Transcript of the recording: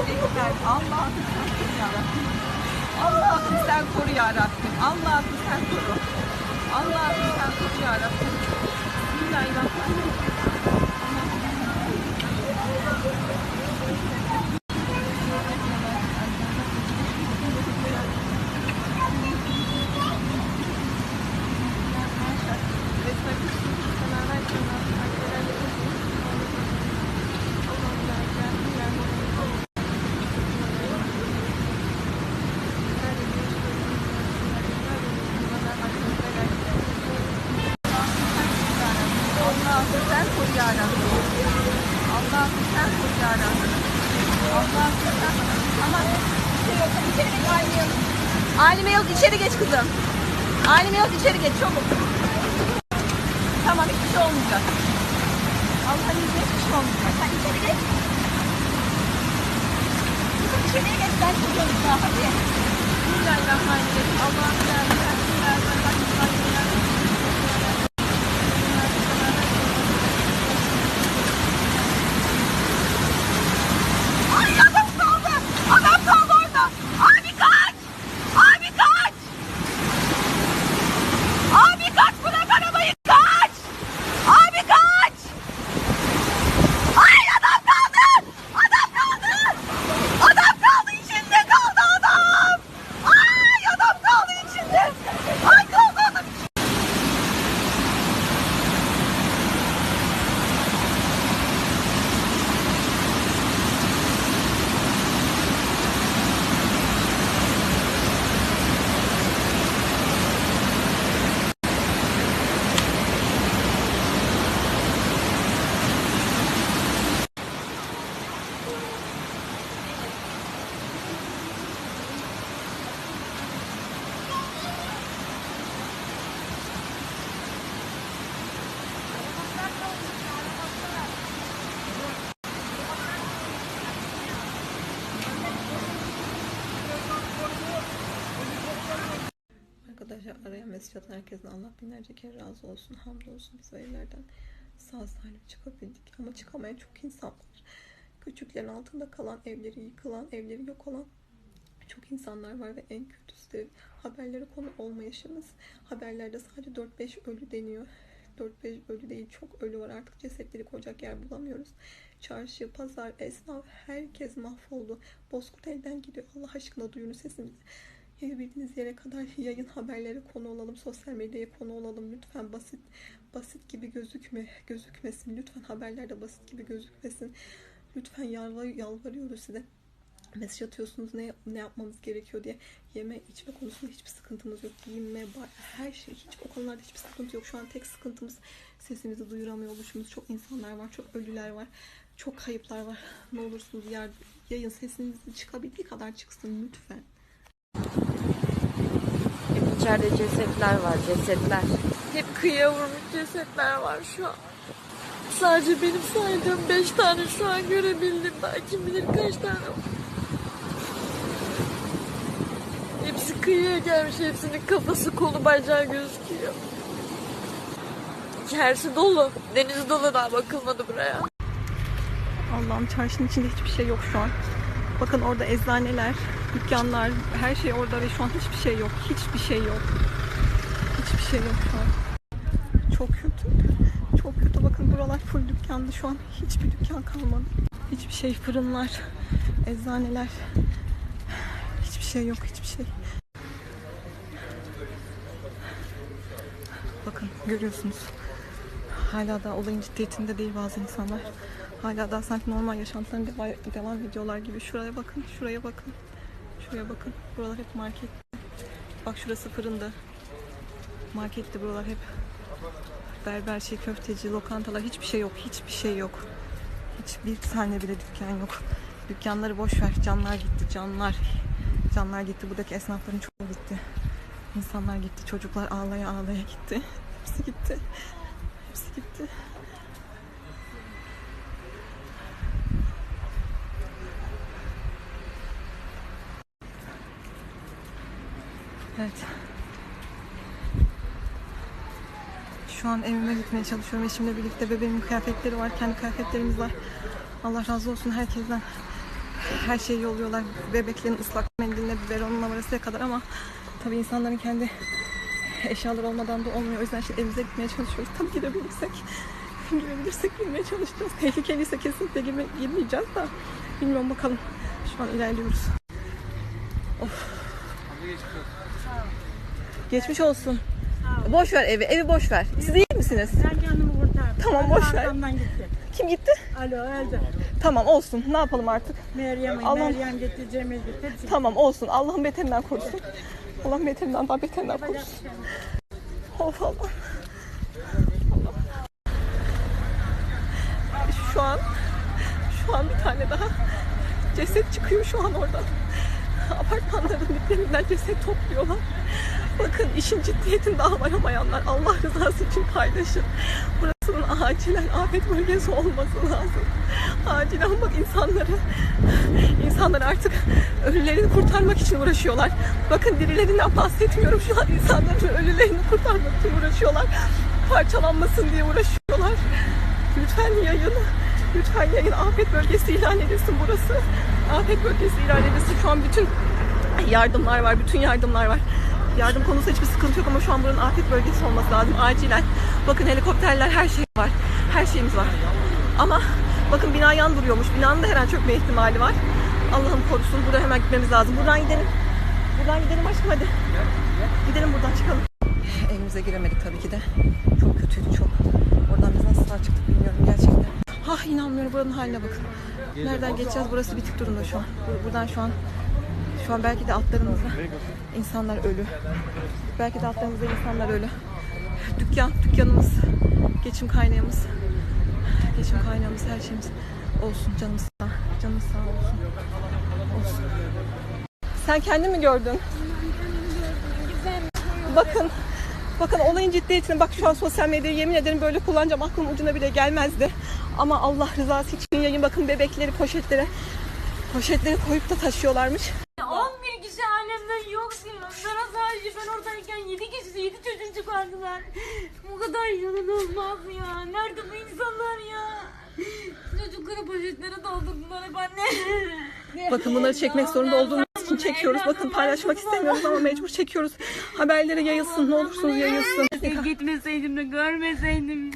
Ekber. Allah'ım sen koru yarabbim. Allah'ım sen koru yarabbim. Allah'ım sen koru. Allah'ım sen koru yarabbim. Bismillahirrahmanirrahim. Allah'ım sen koru yarabbim. Sen sen geç Alime Yıldız. İçeri geç kızım. Alime Yıldız içeri geç çabuk. Tamam hiçbir şey olmayacak. Allah'ın izniyle hiçbir şey olmayacak. Sen içeri geç. Kızım içeriye geç çıkıyorum daha hadi. Bismillahirrahmanirrahim. Allah'ım sen Ay mesaj atan herkesin Allah binlerce kere razı olsun. Hamdolsun biz o evlerden sağ salim çıkabildik. Ama çıkamayan çok insan var. Küçüklerin altında kalan, evleri yıkılan, evleri yok olan çok insanlar var ve en kötüsü de haberlere konu olmayışımız. Haberlerde sadece 4-5 ölü deniyor. 4-5 ölü değil çok ölü var artık cesetleri koyacak yer bulamıyoruz. Çarşı, pazar, esnaf herkes mahvoldu. Bozkurt elden gidiyor. Allah aşkına duyun sesimizi. Yayabildiğiniz yere kadar yayın haberlere konu olalım. Sosyal medyaya konu olalım. Lütfen basit basit gibi gözükme gözükmesin. Lütfen haberlerde basit gibi gözükmesin. Lütfen yalvar, yalvarıyoruz size mesaj atıyorsunuz ne ne yapmamız gerekiyor diye yeme içme konusunda hiçbir sıkıntımız yok giyinme her şey hiç o konularda hiçbir sıkıntı yok şu an tek sıkıntımız sesimizi duyuramıyor oluşumuz çok insanlar var çok ölüler var çok kayıplar var ne olursunuz yar, yayın sesinizi çıkabildiği kadar çıksın lütfen içeride cesetler var, cesetler. Hep kıyıya vurmuş cesetler var şu an. Sadece benim saydığım beş tane şu an görebildim. Daha kim bilir kaç tane var. Hepsi kıyıya gelmiş. Hepsinin kafası, kolu, bacağı gözüküyor. İçerisi dolu. Deniz dolu daha bakılmadı buraya. Allah'ım çarşının içinde hiçbir şey yok şu an. Bakın orada eczaneler, dükkanlar, her şey orada ve şu an hiçbir şey yok. Hiçbir şey yok. Hiçbir şey yok şu an. Çok kötü. Çok kötü. Bakın buralar full dükkandı şu an. Hiçbir dükkan kalmadı. Hiçbir şey fırınlar, eczaneler. Hiçbir şey yok. Hiçbir şey. Bakın görüyorsunuz. Hala da olayın ciddiyetinde değil bazı insanlar. Hala da sanki normal yaşantılarına devam ediyorlar gibi. Şuraya bakın, şuraya bakın. Şuraya bakın. Buralar hep market. Bak şurası fırında. Marketti buralar hep. Berber şey, köfteci, lokantalar hiçbir şey yok. Hiçbir şey yok. Hiçbir tane bile dükkan yok. Dükkanları boş ver. Canlar gitti, canlar. Canlar gitti. Buradaki esnafların çoğu gitti. İnsanlar gitti. Çocuklar ağlaya ağlaya gitti. Hepsi gitti. Hepsi gitti. Evet. Şu an evime gitmeye çalışıyorum. Eşimle birlikte bebeğimin kıyafetleri var. Kendi kıyafetlerimiz var. Allah razı olsun herkesten. her şeyi yolluyorlar. Bebeklerin ıslak mendiline, biberonuna varasıya kadar ama tabii insanların kendi eşyaları olmadan da olmuyor. O yüzden şimdi evimize gitmeye çalışıyoruz. Tabii girebilirsek, girebilirsek girmeye çalışacağız. Tehlikeliyse kesinlikle girme, girmeyeceğiz da bilmiyorum bakalım. Şu an ilerliyoruz. Of. Geçmiş olsun. Boş ver evi, evi boş ver. Siz iyi misiniz? Ben kendimi kurtardım. Tamam, boş ver. arkamdan gitti. Kim gitti? Alo öldü. Tamam olsun. Ne yapalım artık? Meryem, Allah- Meryem gitti, Cemil gitti. Hepsi Tamam olsun. Allah'ın beterinden korusun. Allah beterinden daha beterinden korusun. Of Allah. Şu an şu an bir tane daha ceset çıkıyor şu an oradan. Apartmanların diplerinden ceset topluyorlar. Bakın işin ciddiyetini daha varamayanlar Allah rızası için paylaşın. Burasının acilen afet bölgesi olması lazım. Acilen bak insanları insanlar artık ölülerini kurtarmak için uğraşıyorlar. Bakın dirilerinden bahsetmiyorum şu an insanların ölülerini kurtarmak için uğraşıyorlar. Parçalanmasın diye uğraşıyorlar. Lütfen yayın. Lütfen yayın. Afet bölgesi ilan edilsin burası. Afet bölgesi ilan edilsin. Şu an bütün yardımlar var. Bütün yardımlar var. Yardım konusunda hiçbir sıkıntı yok ama şu an buranın afet bölgesi olması lazım. Acilen. Bakın helikopterler her şey var. Her şeyimiz var. Ama bakın bina yan duruyormuş. Binanın da her an çökme ihtimali var. Allah'ım korusun. Burada hemen gitmemiz lazım. Buradan gidelim. Buradan gidelim aşkım hadi. Gidelim buradan çıkalım. Evimize giremedik tabii ki de. Çok kötüydü çok. Oradan biz nasıl sağ çıktık bilmiyorum gerçekten. Ah inanmıyorum buranın haline bakın. Nereden geçeceğiz? Burası bitik durumda şu an. Bur- Buradan şu an şu an belki de altlarımızda insanlar ölü. Belki de altlarımızda insanlar ölü. Dükkan, dükkanımız, geçim kaynağımız, geçim kaynağımız, her şeyimiz olsun. Canımız sağ, canımız sağ olsun. Olsun. Sen kendin mi gördün? Bakın, bakın olayın ciddiyetini bak şu an sosyal medyayı yemin ederim böyle kullanacağım aklım ucuna bile gelmezdi. Ama Allah rızası için yayın bakın bebekleri poşetlere poşetleri koyup da taşıyorlarmış. 11 kişi alemden yok diyor. Bana sadece ben oradayken 7 kişi 7 çocuk çıkardılar. Bu kadar inanılmaz ya. Nerede bu insanlar ya? Çocukları poşetlere doldurdular hep anne. Bakın bunları çekmek zorunda olduğumuz için çekiyoruz. Bakın paylaşmak istemiyoruz ama mecbur çekiyoruz. Haberlere yayılsın ne olursunuz yayılsın. Gitmeseydim de görmeseydim.